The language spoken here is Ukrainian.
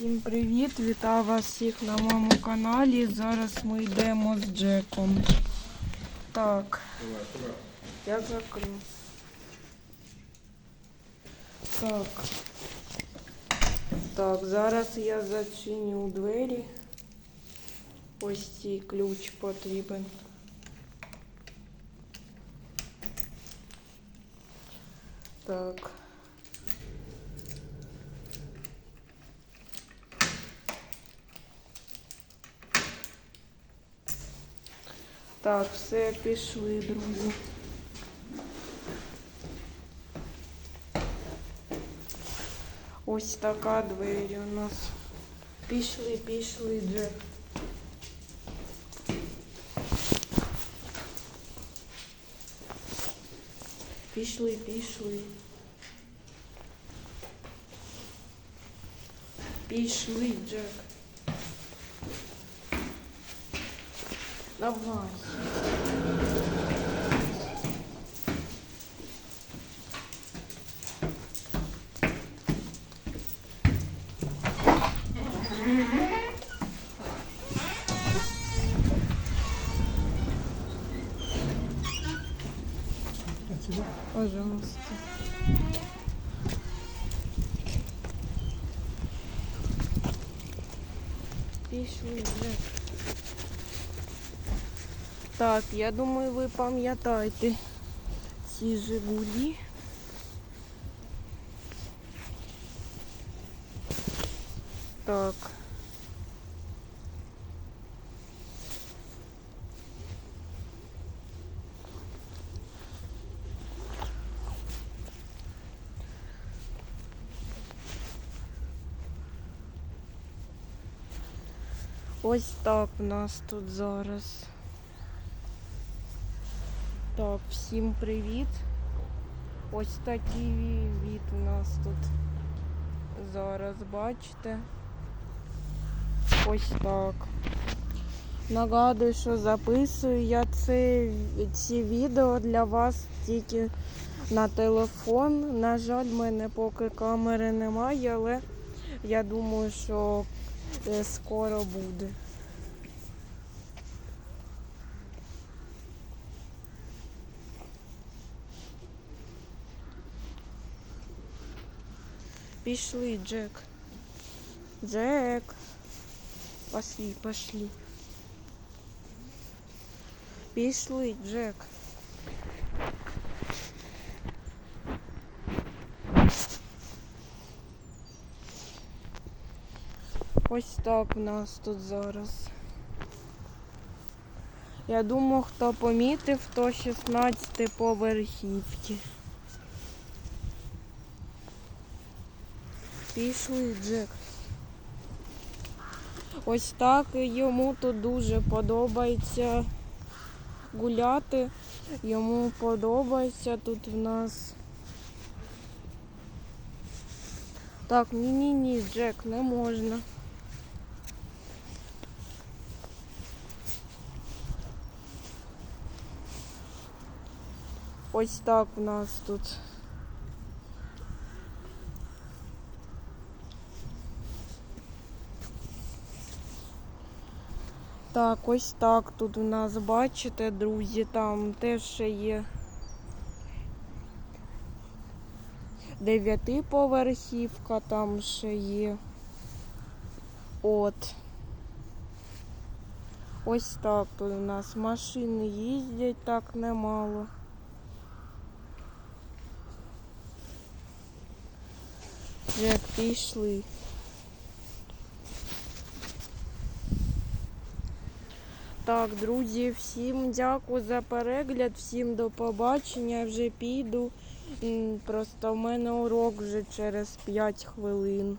Всім привіт! Вітаю вас всіх на моєму каналі. Зараз ми йдемо з Джеком. Так, я закрив. Так. Так, зараз я зачиню двері. Ось цей ключ потрібен. Так. Так, все, пішли, друзі. Ось така двері у нас. Пішли, пішли, Джек. Пішли, пішли. Пішли, Джек. Давай. Пожалуйста. Пішли, Джек. Так, я думаю, ви пам'ятаєте ці Жигулі. Так. Ось так в нас тут зараз. Так, всім привіт. Ось такий від у нас тут зараз бачите. Ось так. Нагадую, що записую я це, ці відео для вас тільки на телефон. На жаль, в мене поки камери немає, але я думаю, що е, скоро буде. Пішли, Джек. Джек. Пошли, пошли. Пішли, Джек. Ось так у нас тут зараз. Я думаю, хто помітив, то 16 поверхівки. Пішли, Джек. Ось так йому тут дуже подобається гуляти. Йому подобається тут в нас. Так, ні-ні-ні, Джек, не можна. Ось так у нас тут. Так, ось так тут у нас, бачите, друзі, там теж ще є дев'ятиповерхівка, там ще є. От. Ось так тут у нас машини їздять так немало. Джек, пішли. Так, друзі, всім дякую за перегляд, всім до побачення. Я вже піду. Просто в мене урок вже через 5 хвилин.